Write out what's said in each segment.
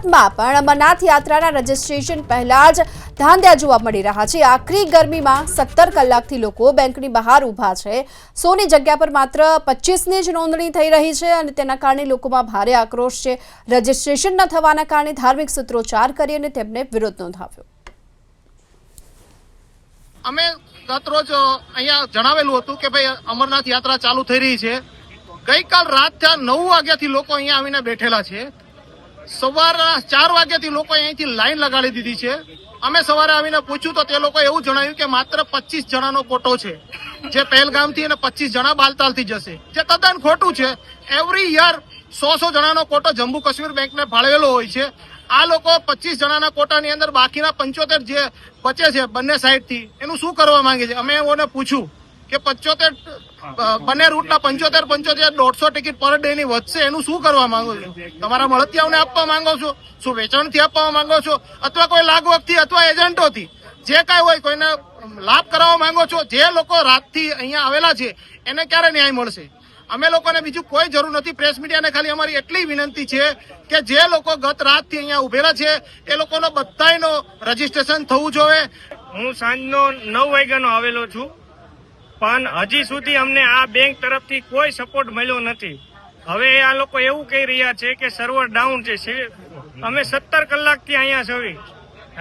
સુરતમાં પણ અમરનાથ યાત્રાના રજીસ્ટ્રેશન પહેલા જ ધાંધ્યા જોવા મળી રહ્યા છે. આખરી ગરમીમાં સત્તર કલાકથી લોકો બેંકની બહાર ઊભા છે. સોની જગ્યા પર માત્ર પચીસની જ નોંધણી થઈ રહી છે અને તેના કારણે લોકોમાં ભારે આક્રોશ છે. રજીસ્ટ્રેશન ન થવાના કારણે ધાર્મિક સૂત્રોચ્ચાર કરી અને તેમને વિરોધ નોંધાવ્યો. અમે ગત રોજ અહીંયા જણાવેલું હતું કે ભાઈ અમરનાથ યાત્રા ચાલુ થઈ રહી છે. ગઈકાલ રાતના નવ વાગ્યાથી લોકો અહીંયા આવીને બેઠેલા છે. સવારના ચાર વાગ્યાથી લોકો અહીંથી લાઈન લગાડી દીધી છે. અમે સવારે આવીને પૂછ્યું તો તે લોકો એવું જણાવ્યું કે માત્ર પચીસ જણાનો કોટો છે. જે પહેલગામથી અને પચીસ જણા બાલતાલથી જશે. જે તદ્દન ખોટું છે. એવરી યર સો સો જણાનો કોટો જમ્મુ કાશ્મીર બેંકને ફાળવેલો હોય છે. આ લોકો પચીસ જણાના કોટાની અંદર બાકીના પંચોતેર જે બચે છે બંને સાઈડથી, એનું શું કરવા માંગે છે? અમે એઓને પૂછ્યું. કે પંચોતેર બંને રૂટના પંચોતેર પંચોતેર, દોઢસો ટિકિટ પર ડે ની વધશે, એનું શું કરવા માંગો છો? તમારા મળતિયાઓને આપવા માંગો છો? શું વેચાણથી આપવા માંગો છો? અથવા કોઈ લાગવગથી અથવા એજન્ટોથી? જે કાંઈ હોય, કોઈને લાભ કરાવવા માંગો છો, જે લોકો રાતથી અહીંયા આવેલા છે, એને ક્યારે ન્યાય મળશે? અમે લોકોને બીજું કોઈ જરૂર નથી. પ્રેસ મીડિયાને ખાલી અમારી એટલી વિનંતી છે કે જે લોકો ગત રાતથી અહીંયા ઉભેલા છે, એ લોકોનો બધાયનો રજીસ્ટ્રેશન થવું જોઈએ. હું સાંજનો નવ વાગ્યાનો આવેલો છું. પણ હજી સુધી અમને આ બેંક તરફથી કોઈ સપોર્ટ મળ્યો નથી. હવે આ લોકો એવું કહી રહ્યા છે કે સર્વર ડાઉન છે. અમે સત્તર કલાકથી અહીંયા છવી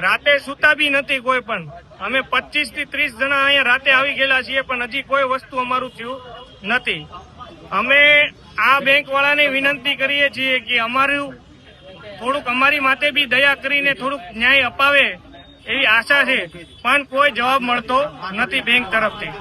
રાતે સુતા બી નથી કોઈ પણ. અમે પચીસથી ત્રીસ જણા અહીંયા રાતે આવી ગયેલા છીએ, પણ હજી કોઈ વસ્તુ અમારું થયું નથી. અમે આ બેંક વાળાને વિનંતી કરીએ છીએ કે અમારું, થોડુંક અમારી માટે બી દયા કરીને થોડુંક ન્યાય અપાવે એવી આશા છે, પણ કોઈ જવાબ મળતો નથી બેંક તરફથી.